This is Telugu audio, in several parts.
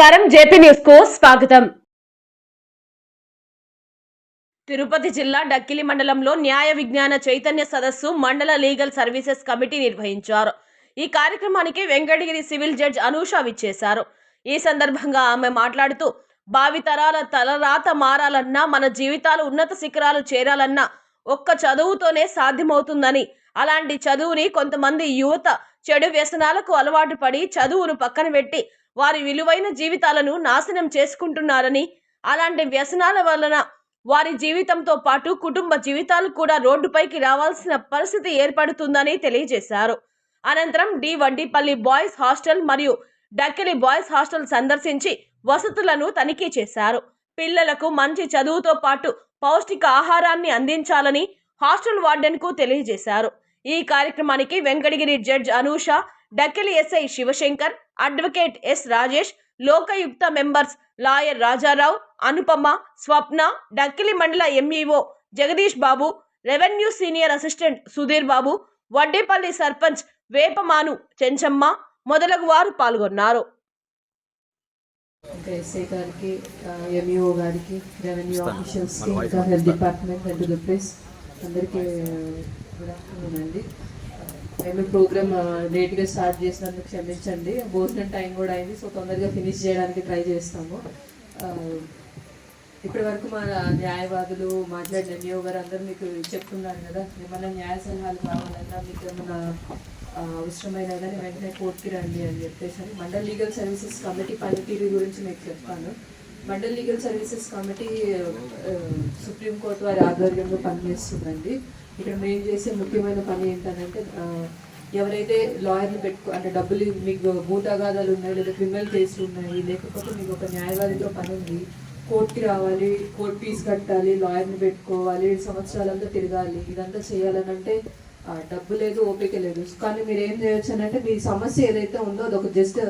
నమస్కారం. జేపీ న్యూస్కు స్వాగతం. తిరుపతి జిల్లా డక్కిలి మండలంలో న్యాయ విజ్ఞాన చైతన్య సదస్సు మండల లీగల్ సర్వీసెస్ కమిటీ నిర్వహించారు. ఈ కార్యక్రమానికి వెంకటగిరి సివిల్ జడ్జ్ అనూష విచ్చేశారు. ఈ సందర్భంగా ఆమె మాట్లాడుతూ భావితరాల తలరాత మారాలన్నా మన జీవితాలు ఉన్నత శిఖరాలు చేరాలన్నా ఒక్క చదువుతోనే సాధ్యమవుతుందని. అలాంటి చదువుని కొంతమంది యువత చెడు వ్యసనాలకు అలవాటు పడి చదువును పక్కన పెట్టి వారి విలువైన జీవితాలను నాశనం చేసుకుంటున్నారని అలాంటి వ్యసనాల వలన వారి జీవితంతో పాటు కుటుంబ జీవితాలు కూడా రోడ్డుపైకి రావాల్సిన పరిస్థితి ఏర్పడుతుందని తెలియజేశారు. అనంతరం డి వడ్డీపల్లి బాయ్స్ హాస్టల్ మరియు డక్కిలి బాయ్స్ హాస్టల్ సందర్శించి వసతులను తనిఖీ చేశారు. పిల్లలకు మంచి చదువుతో పాటు పౌష్టిక ఆహారాన్ని అందించాలని హాస్టల్ వార్డెన్కు తెలియజేశారు. ఈ కార్యక్రమానికి Venkatagiri judge Anusha Dakkili SI Shivashankar advocate S Rajesh Lokayukta members lawyer Rajarao Anupama Swapna Dakkili మండల MEO Jagadish Babu revenue senior assistant Sudheer Babu Vaddepalli sarpanch Vepamanu Chenchamma మొదలగు వారు పాల్గొన్నారు. ఇంకా ఎస్ఐ గారికి ఎంఈఓ గారికి రెవెన్యూ ఆఫీషియల్స్కి ఇంకా health department and the press అందరికీ గుడ్ ఆఫ్టర్నూన్ అండి. మేము ప్రోగ్రామ్ లేట్గా స్టార్ట్ చేసినందుకు క్షమించండి. భోజనం టైం కూడా అయింది సో తొందరగా ఫినిష్ చేయడానికి ట్రై చేస్తాము. ఇప్పటి వరకు మా న్యాయవాదులు మాట్లాడిన ఎంఈఓ గారు అందరూ మీకు చెప్తున్నారు కదా ఏమైనా న్యాయ సలహాలు కావాలన్నా మీకు ఏమైనా అవసరమైన అవసరమైనా కానీ వెంటనే కోర్టుకి రండి అని చెప్పేసి మండల్ లీగల్ సర్వీసెస్ కమిటీ పనితీరు గురించి మీకు చెప్తాను. Mandal legal services committee supreme court వారి ఆధ్వర్యంలో పనిచేస్తుందండి. ఇక్కడ మేము చేసే ముఖ్యమైన పని ఏంటంటే ఎవరైతే లాయర్ని పెట్టుకో అంటే డబ్బులు మీకు భూతగాదాలు ఉన్నాయి లేదా క్రిమినల్ కేసులు ఉన్నాయి లేకపోతే మీకు ఒక న్యాయవాదితో పని ఉంది కోర్టుకి రావాలి కోర్టు ఫీజు కట్టాలి లాయర్ని పెట్టుకోవాలి సంవత్సరాలంతా తిరగాలి ఇదంతా చేయాలని అంటే డబ్బు లేదు ఓపిక లేదు. కానీ మీరు ఏం చేయొచ్చు అని అంటే మీ సమస్య ఏదైతే ఉందో అది ఒక జస్ట్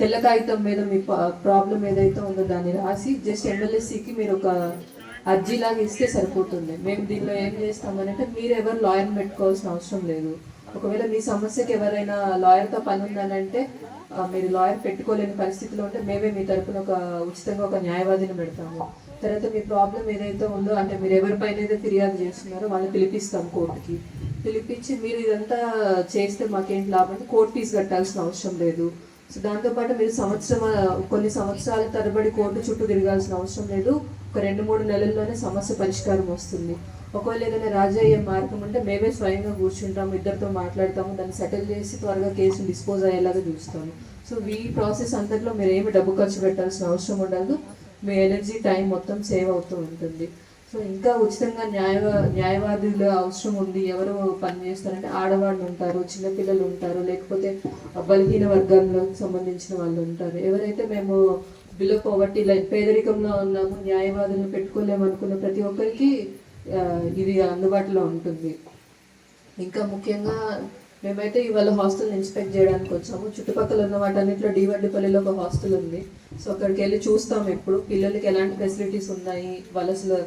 తెల్ల కాగితం మీద మీ ప్రాబ్లం ఏదైతే ఉందో దాన్ని రాసి జస్ట్ ఎమ్మెల్యేసీకి మీరు ఒక అర్జీలాగా ఇస్తే సరిపోతుంది. మేము దీనిలో ఏం చేస్తామనంటే మీరు ఎవరు లాయర్ని పెట్టుకోవాల్సిన అవసరం లేదు. ఒకవేళ మీ సమస్యకి ఎవరైనా లాయర్తో పని ఉందనంటే మీరు లాయర్ పెట్టుకోలేని పరిస్థితిలో ఉంటే మేమే మీ తరపున ఒక ఉచితంగా ఒక న్యాయవాదిని పెడతాము. తర్వాత మీ ప్రాబ్లం ఏదైతే ఉందో అంటే మీరు ఎవరిపైన అయితే ఫిర్యాదు చేస్తున్నారో వాళ్ళని పిలిపిస్తాం కోర్టుకి. పిలిపించి మీరు ఇదంతా చేస్తే మాకేంటి లాభం అంటే కోర్టు ఫీజు కట్టాల్సిన అవసరం లేదు. సో దాంతోపాటు మీరు సంవత్సరం కొన్ని సంవత్సరాల తరబడి కోర్టు చుట్టూ తిరగాల్సిన అవసరం లేదు. ఒక రెండు మూడు నెలల్లోనే సమస్య పరిష్కారం వస్తుంది. ఒకవేళ ఏదైనా రాజయ్యే అయ్యే మార్గం ఉంటే మేమే స్వయంగా కూర్చుంటాము ఇద్దరితో మాట్లాడతాము దాన్ని సెటిల్ చేసి త్వరగా కేసు డిస్పోజ్ అయ్యేలాగా చూస్తాము. సో ఈ ప్రాసెస్ అంతట్లో మీరు ఏమి డబ్బు ఖర్చు పెట్టాల్సిన అవసరం ఉండదు. మీ ఎనర్జీ టైం మొత్తం సేవ్ అవుతూ ఉంటుంది. సో ఇంకా ఉచితంగా న్యాయ న్యాయవాదులు అవసరం ఉంది. ఎవరు పని చేస్తారంటే ఆడవాళ్ళు ఉంటారు చిన్నపిల్లలు ఉంటారు లేకపోతే బలహీన వర్గాలకు సంబంధించిన వాళ్ళు ఉంటారు. ఎవరైతే మేము బిలో పవర్టీ లైక్ పేదరికంలో ఉన్నాము న్యాయవాదులను పెట్టుకోలేము అనుకున్న ప్రతి ఒక్కరికి ఇది అందుబాటులో ఉంటుంది. ఇంకా ముఖ్యంగా మేమైతే ఇవాళ హాస్టల్ ఇన్స్పెక్ట్ చేయడానికి వచ్చాము. చుట్టుపక్కల ఉన్న వాటన్నిటిలో డివడ్డిపల్లిలో ఒక హాస్టల్ ఉంది. సో అక్కడికి వెళ్ళి చూస్తాం ఎప్పుడు. పిల్లలకి ఎలాంటి ఫెసిలిటీస్ ఉన్నాయి? వాళ్ళు అసలు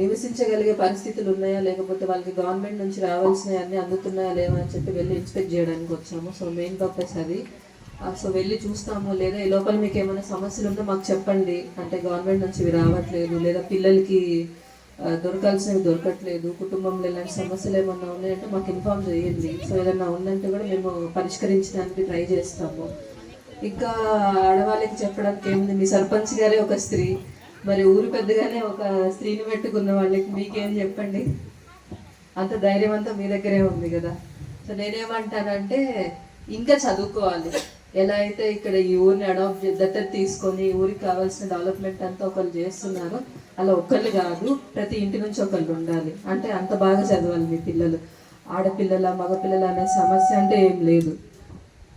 నివసించగలిగే పరిస్థితులు ఉన్నాయా? లేకపోతే వాళ్ళకి గవర్నమెంట్ నుంచి రావాల్సినవి అన్నీ అందుతున్నాయా? లేవా అని చెప్పి వెళ్ళి ఇన్స్పెక్ట్ చేయడానికి వచ్చాము. సో మెయిన్ పర్పస్ అది. సో వెళ్ళి చూస్తాము. లేదా ఈ లోపల మీకు ఏమైనా సమస్యలు ఉంటే మాకు చెప్పండి. అంటే గవర్నమెంట్ నుంచి ఇవి రావట్లేదు లేదా పిల్లలకి దొరకాల్సినవి దొరకట్లేదు కుటుంబంలో ఇలాంటి సమస్యలు ఏమన్నా ఉన్నాయంటే మాకు ఇన్ఫామ్ చేయండి. సో ఏదన్నా ఉందంటే కూడా మేము పరిష్కరించడానికి ట్రై చేస్తాము. ఇంకా ఆడవాళ్ళకి చెప్పడానికి ఏముంది? మీ సర్పంచ్ గారే ఒక స్త్రీ. మరి ఊరు పెద్దగానే ఒక స్త్రీని పెట్టుకున్న వాళ్ళకి మీకేం చెప్పండి? అంత ధైర్యం అంతా మీ దగ్గరే ఉంది కదా. సో నేనేమంటానంటే ఇంకా చదువుకోవాలి. ఎలా అయితే ఇక్కడ ఈ ఊరిని అడాప్ట్ దత్తత తీసుకొని ఈ ఊరికి కావాల్సిన డెవలప్మెంట్ అంతా ఒకళ్ళు చేస్తున్నారు అలా ఒకళ్ళు కాదు ప్రతి ఇంటి నుంచి ఒకళ్ళు ఉండాలి. అంటే అంత బాగా చదవాలి మీ పిల్లలు. ఆడపిల్లల మగపిల్లల అనే సమస్య అంటే ఏం లేదు.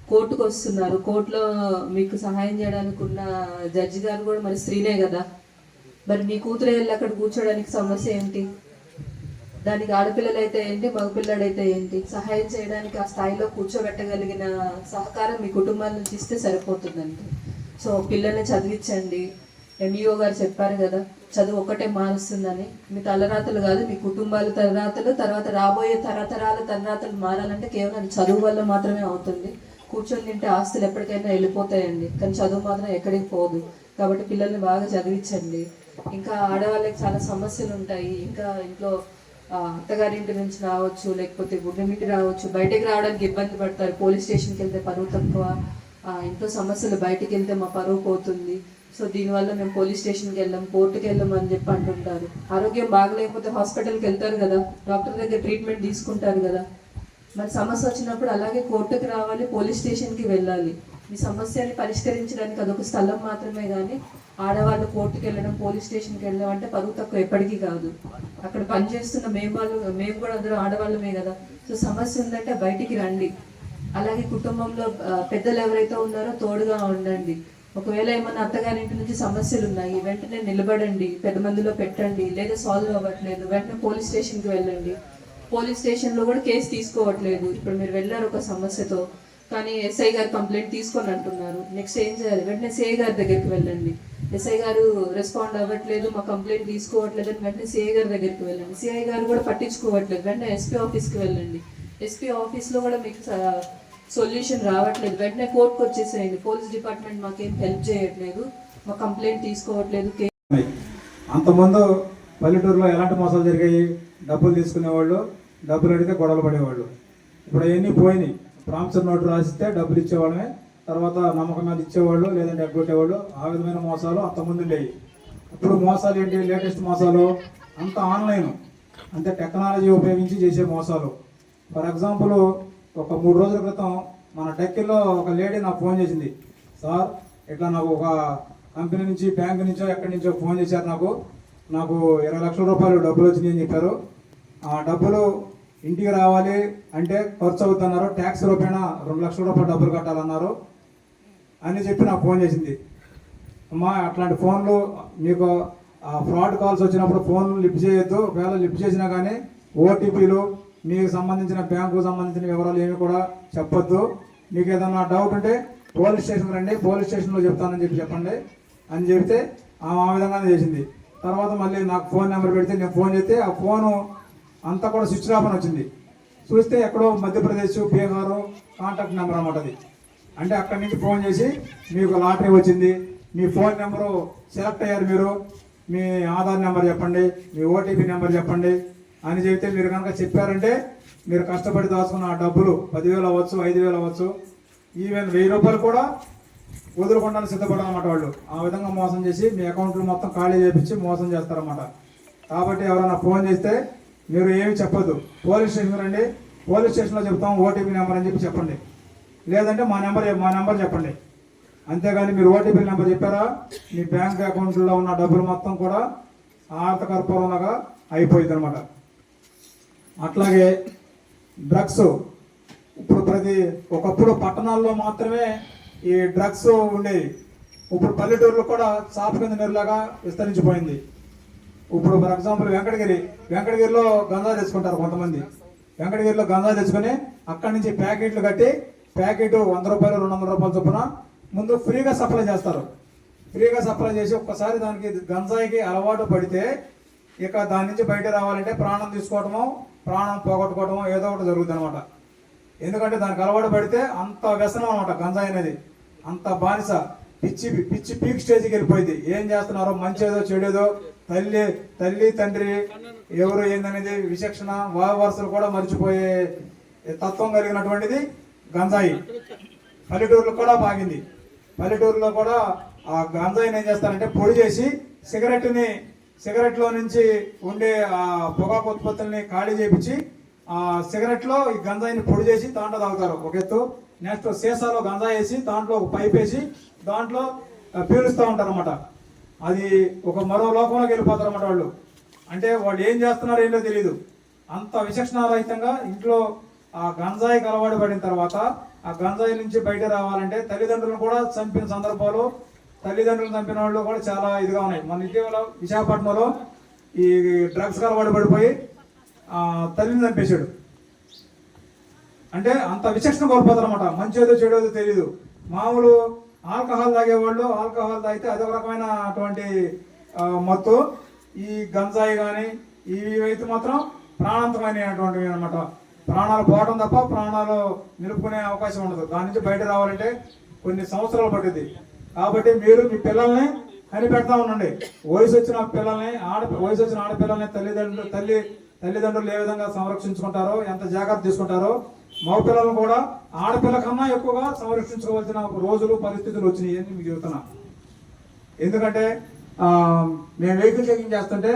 కోర్టుకు వస్తున్నారు. కోర్టులో మీకు సహాయం చేయడానికి ఉన్న జడ్జి గారు కూడా మరి స్త్రీనే కదా. మరి మీ కూతురు వెళ్ళి అక్కడ కూర్చోడానికి సమస్య ఏంటి? దానికి ఆడపిల్లలు అయితే ఏంటి మగపిల్లడైతే ఏంటి? సహాయం చేయడానికి ఆ స్థాయిలో కూర్చోబెట్టగలిగిన సహకారం మీ కుటుంబాల నుంచి ఇస్తే సరిపోతుందండి. సో పిల్లల్ని చదివించండి. ఎంఈఓ గారు చెప్పారు కదా చదువు ఒకటే మారుస్తుందని. మీ తలరాతలు కాదు మీ కుటుంబాల తలరాతలు తర్వాత రాబోయే తరతరాల తలరాతలు మారాలంటే కేవలం చదువు వల్ల మాత్రమే అవుతుంది. కూర్చొని తింటే ఆస్తులు ఎప్పటికైనా వెళ్ళిపోతాయండి. కానీ చదువు మాత్రం ఎక్కడికి పోదు. కాబట్టి పిల్లల్ని బాగా చదివించండి. ఇంకా ఆడవాళ్ళకి చాలా సమస్యలు ఉంటాయి. ఇంకా ఇంట్లో అత్తగారింటి నుంచి రావచ్చు లేకపోతే గుడ్డమింటి రావచ్చు బయటకు రావడానికి ఇబ్బంది పడతారు. పోలీస్ స్టేషన్కి వెళ్తే పరువు తక్కువ ఇంట్లో సమస్యలు బయటికి వెళ్తే మా పరువు పోతుంది. సో దీనివల్ల మేము పోలీస్ స్టేషన్కి వెళ్ళాం కోర్టుకి వెళ్ళాం అని చెప్పి అంటుంటారు. ఆరోగ్యం బాగలేకపోతే హాస్పిటల్కి వెళ్తారు కదా డాక్టర్ దగ్గర ట్రీట్మెంట్ తీసుకుంటారు కదా. మరి సమస్య వచ్చినప్పుడు అలాగే కోర్టుకి రావాలి పోలీస్ స్టేషన్కి వెళ్ళాలి. ఈ సమస్యని పరిష్కరించడానికి అదొక స్థలం మాత్రమే కానీ ఆడవాళ్ళు కోర్టుకి వెళ్ళడం పోలీస్ స్టేషన్కి వెళ్ళడం అంటే పరువు తక్కువ ఎప్పటికీ కాదు. అక్కడ పనిచేస్తున్న మేము వాళ్ళు మేము కూడా అందరూ ఆడవాళ్ళమే కదా. సో సమస్య ఉందంటే బయటికి రండి. అలాగే కుటుంబంలో పెద్దలు ఎవరైతే ఉన్నారో తోడుగా ఉండండి. ఒకవేళ ఏమన్నా అత్తగారింటి నుంచి సమస్యలు ఉన్నాయి వెంటనే నిలబడండి పెద్ద మందిలో పెట్టండి లేదా సాల్వ్ అవ్వట్లేదు వెంటనే పోలీస్ స్టేషన్కి వెళ్ళండి. పోలీస్ స్టేషన్లో కూడా కేసు తీసుకోవట్లేదు. ఇప్పుడు మీరు వెళ్ళారు ఒక సమస్యతో. కానీ ఎస్ఐ గారు కంప్లైంట్ తీసుకొని అంటున్నారు. నెక్స్ట్ ఏం చేయాలి? వెంటనే సిఐ గారి దగ్గరికి వెళ్ళండి. ఎస్ఐ గారు రెస్పాండ్ అవ్వట్లేదు మా కంప్లైంట్ తీసుకోవట్లేదు అని వెంటనే సిఐ గారి దగ్గరికి వెళ్ళండి. సిఐ గారు కూడా పట్టించుకోవట్లేదు. వెంటనే ఎస్పీ ఆఫీస్కి వెళ్ళండి. ఎస్పీ ఆఫీస్లో కూడా మీకు సొల్యూషన్ రావట్లేదు. వెంటనే కోర్టుకు వచ్చేసేయండి. పోలీస్ డిపార్ట్మెంట్ మాకేం హెల్ప్ చేయట్లేదు. మా కంప్లైంట్ తీసుకోవట్లేదు. కే- పల్లెటూరులో ఎలాంటి మోసాలు జరిగాయి? డబ్బులు తీసుకునేవాళ్ళు డబ్బులు అడిగితే గొడవలు పడేవాళ్ళు. ఇప్పుడు అవన్నీ పోయినాయి. ప్రామిసర్ నోటు రాసిస్తే డబ్బులు ఇచ్చేవాళ్ళమే. తర్వాత నమ్మకం మీద ఇచ్చేవాళ్ళు లేదంటే ఎగ్గొట్టేవాళ్ళు ఆ విధమైన మోసాలు అంతకుముందు ఉండేవి ఇప్పుడు మోసాలు ఏంటి? లేటెస్ట్ మోసాలు. అంత ఆన్లైన్. అంతే టెక్నాలజీ ఉపయోగించి చేసే మోసాలు. ఫర్ ఎగ్జాంపుల్ ఒక మూడు రోజుల క్రితం మన డెక్కిలో ఒక లేడీ నాకు ఫోన్ చేసింది. సార్ ఇట్లా నాకు ఒక కంపెనీ నుంచి బ్యాంక్ నుంచో ఎక్కడి నుంచో ఫోన్ చేశారు నాకు. నాకు ఇరవై లక్షల రూపాయలు డబ్బులు వచ్చినాయి అని చెప్పారు. ఆ డబ్బులు ఇంటికి రావాలి అంటే ఖర్చు అవుతున్నారు. ట్యాక్స్ రూపేణ రెండు లక్షల రూపాయలు డబ్బులు కట్టాలన్నారు. అని చెప్పి నాకు ఫోన్ చేసింది. అమ్మా అట్లాంటి ఫోన్లు మీకు ఫ్రాడ్ కాల్స్ వచ్చినప్పుడు ఫోన్లు లిఫ్ట్ చేయొద్దు. ఒకవేళ లిఫ్ట్ చేసినా కానీ ఓటీపీలు మీకు సంబంధించిన బ్యాంకు సంబంధించిన వివరాలు ఏమి కూడా చెప్పొద్దు. మీకు ఏదైనా డౌట్ ఉంటే పోలీస్ స్టేషన్ రండి. పోలీస్ స్టేషన్లో చెప్తానని చెప్పి చెప్పండి అని చెబితే ఆ విధంగానే చేసింది. తర్వాత మళ్ళీ నాకు ఫోన్ నెంబర్ పెడితే నేను ఫోన్ చేస్తే ఆ ఫోను అంతా కూడా స్విచ్ ఆఫ్ అని వచ్చింది. చూస్తే ఎక్కడో మధ్యప్రదేశ్ బీహార్ కాంటాక్ట్ నెంబర్ అనమాట అది. అంటే అక్కడి నుంచి ఫోన్ చేసి మీకు లాటరీ వచ్చింది. మీ ఫోన్ నెంబరు సెలెక్ట్ అయ్యారు మీరు. మీ ఆధార్ నెంబర్ చెప్పండి మీ ఓటీపీ నెంబర్ చెప్పండి అని చెబితే మీరు కనుక చెప్పారంటే మీరు కష్టపడి దాచుకున్న ఆ డబ్బులు పదివేలు అవ్వచ్చు ఐదు వేలు అవ్వచ్చు ఈవెన్ వెయ్యి రూపాయలు కూడా వదులుకుండా సిద్ధపడాలన్నమాట వాళ్ళు. ఆ విధంగా మోసం చేసి మీ అకౌంట్లు మొత్తం ఖాళీ చేపించి మోసం చేస్తారన్నమాట. కాబట్టి ఎవరైనా ఫోన్ చేస్తే మీరు ఏమి చెప్పదు పోలీస్ స్టేషన్ రండి. పోలీస్ స్టేషన్లో చెప్తాం ఓటీపీ నెంబర్ అని చెప్పి చెప్పండి. లేదంటే మా నెంబర్ మా నెంబర్ చెప్పండి. అంతేగాని మీరు ఓటీపీ నెంబర్ చెప్పారా? మీ బ్యాంక్ అకౌంట్లో ఉన్న డబ్బులు మొత్తం కూడా ఆర్థ కర్పూరంలాగా అయిపోయింది అనమాట అట్లాగే డ్రగ్స్ ఇప్పుడు ప్రతి ఒకప్పుడు పట్టణాల్లో మాత్రమే ఈ డ్రగ్స్ ఉండేవి. ఇప్పుడు పల్లెటూరులో కూడా చాప కింద నీరులాగా విస్తరించిపోయింది. ఇప్పుడు ఫర్ ఎగ్జాంపుల్ వెంకటగిరి వెంకటగిరిలో గంజా తెచ్చుకుంటారు కొంతమంది. వెంకటగిరిలో గంజా తెచ్చుకొని అక్కడి నుంచి ప్యాకెట్లు కట్టి ప్యాకెట్ వంద రూపాయలు రెండు వందల రూపాయల చొప్పున ముందు ఫ్రీగా సప్లై చేస్తారు. ఫ్రీగా సప్లై చేసి ఒక్కసారి దానికి గంజాయికి అలవాటు పడితే ఇక దాని నుంచి బయట రావాలంటే ప్రాణం తీసుకోవటము ప్రాణం పోగొట్టుకోవటము ఏదో ఒకటి జరుగుతుంది అనమాట ఎందుకంటే దానికి అలవాటు పడితే అంత వ్యసనం అనమాట గంజాయి అనేది. అంత బానిస. పిచ్చి పిచ్చి పీక్ స్టేజ్కి వెళ్ళిపోయింది. ఏం చేస్తున్నారో మంచి ఏదో చెడేదో తల్లి తల్లి తండ్రి ఎవరు ఏందనేది విచక్షణ వారసులు కూడా మర్చిపోయే తత్వం కలిగినటువంటిది గంజాయి పల్లెటూరులో కూడా బాగింది. పల్లెటూరులో కూడా ఆ గంజాయిని ఏం చేస్తారంటే పొడి చేసి సిగరెట్ని సిగరెట్లో నుంచి ఉండే ఆ పొగాకు ఉత్పత్తుల్ని ఖాళీ చేపించి ఆ సిగరెట్లో ఈ గంజాయిని పొడి చేసి దాంట్లో తాగుతారు. ఒక ఎత్తు. నెక్స్ట్ సీసాలో గంజా వేసి దాంట్లో ఒక పైప్ వేసి దాంట్లో పీలుస్తూ ఉంటారు అనమాట అది ఒక మరో లోకంలోకి వెళ్ళిపోతారు అన్నమాట వాళ్ళు. అంటే వాళ్ళు ఏం చేస్తున్నారో ఏంటో తెలియదు అంత విచక్షణారహితంగా ఇంట్లో ఆ గంజాయికి అలవాటు పడిన తర్వాత ఆ గంజాయి నుంచి బయట రావాలంటే తల్లిదండ్రులను కూడా చంపిన సందర్భాలు తల్లిదండ్రులు చంపిన వాళ్ళు కూడా చాలా ఇదిగా ఉన్నాయి. మన ఇటీవల విశాఖపట్నంలో ఈ డ్రగ్స్ అలవాటు పడిపోయి తల్లిని చంపేశాడు. అంటే అంత విచక్షణ కోల్పోతారు అనమాట చెడు ఏదో తెలియదు మామూలు ఆల్కహాల్ తాగేవాళ్ళు ఆల్కహాల్ తాగితే అదొక రకమైన అటువంటి మత్తు. ఈ గంజాయి కానీ ఇవి అయితే మాత్రం ప్రాణాంతమైనటువంటివి అనమాట ప్రాణాలు పోవడం తప్ప ప్రాణాలు నిలుపుకునే అవకాశం ఉండదు. దాని నుంచి బయట రావాలంటే కొన్ని సంవత్సరాలు పడుతుంది కాబట్టి మీరు మీ పిల్లల్ని కనిపెడతా ఉండండి. వయసు వచ్చిన పిల్లల్ని ఆడ వయసు వచ్చిన ఆడపిల్లల్ని తల్లిదండ్రులు తల్లి తల్లిదండ్రులు ఏ విధంగా సంరక్షించుకుంటారో ఎంత జాగ్రత్త తీసుకుంటారో మగపిల్లలను కూడా ఆడపిల్ల కన్నా ఎక్కువగా సంరక్షించుకోవాల్సిన రోజులు పరిస్థితులు వచ్చినాయి అని మీకు చెబుతున్నా ఎందుకంటే మేము వెహికల్ చెకింగ్ చేస్తుంటే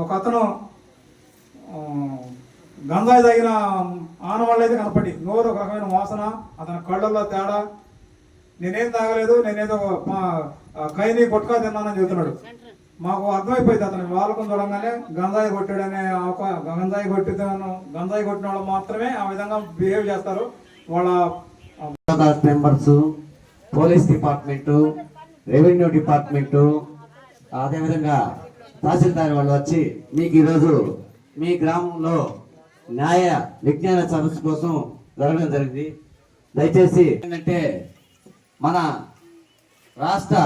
ఒక అతను గంజాయి తగిన ఆనవాళ్ళు అయితే కనపడి నోరు ఒక రకమైన వాసన అతని కళ్ళల్లో తేడా నేనేం తాగలేదు నేనేదో మా కైని కొట్టుకా తిన్నానని చెబుతున్నాడు మాకు అర్థమైపోయింది అతను. వాళ్ళకం చూడంగానే గంజాయి కొట్టాడనే ఒక గంజాయి కొట్టిదాను గంజాయి కొట్టిన వాళ్ళు మాత్రమే ఆ విధంగా బిహేవ్ చేస్తారు. వాళ్ళ members police department revenue department అదేవిధంగా తహసీల్దార్ వాళ్ళు వచ్చి మీకు ఈరోజు మీ గ్రామంలో న్యాయ విజ్ఞాన సదస్సు కోసం జరగడం జరిగింది. దయచేసి ఏంటంటే మన రాష్ట్ర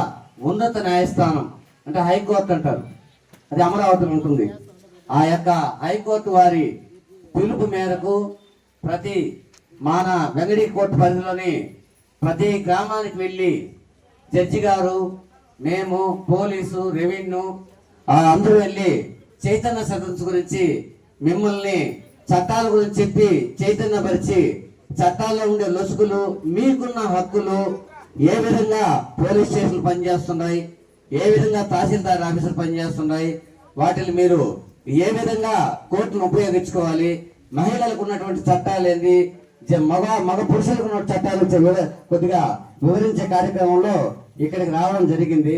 ఉన్నత న్యాయస్థానం అంటే హైకోర్టు అంటారు. అది అమరావతిలో ఉంటుంది. ఆ యొక్క హైకోర్టు వారి పిలుపు మేరకు ప్రతి మన వెంగడి కోర్టు పరిధిలోని ప్రతి గ్రామానికి వెళ్ళి జడ్జి గారు మేము పోలీసు రెవెన్యూ ఆ అందరూ వెళ్ళి చైతన్య సదస్సు గురించి మిమ్మల్ని చట్టాల గురించి చెప్పి చైతన్యపరిచి చట్టాల్లో ఉండే లొసుగులు మీకున్న హక్కులు ఏ విధంగా పోలీస్ స్టేషన్లు పనిచేస్తున్నాయి? ఏ విధంగా తహసీల్దార్ ఆఫీసులు పనిచేస్తున్నాయి? వాటిని మీరు ఏ విధంగా కోర్టును ఉపయోగించుకోవాలి? మహిళలకు ఉన్నటువంటి చట్టాలు ఏంది మగ మగ పురుషులకు ఉన్న చట్టాలు కొద్దిగా వివరించే కార్యక్రమంలో ఇక్కడికి రావడం జరిగింది.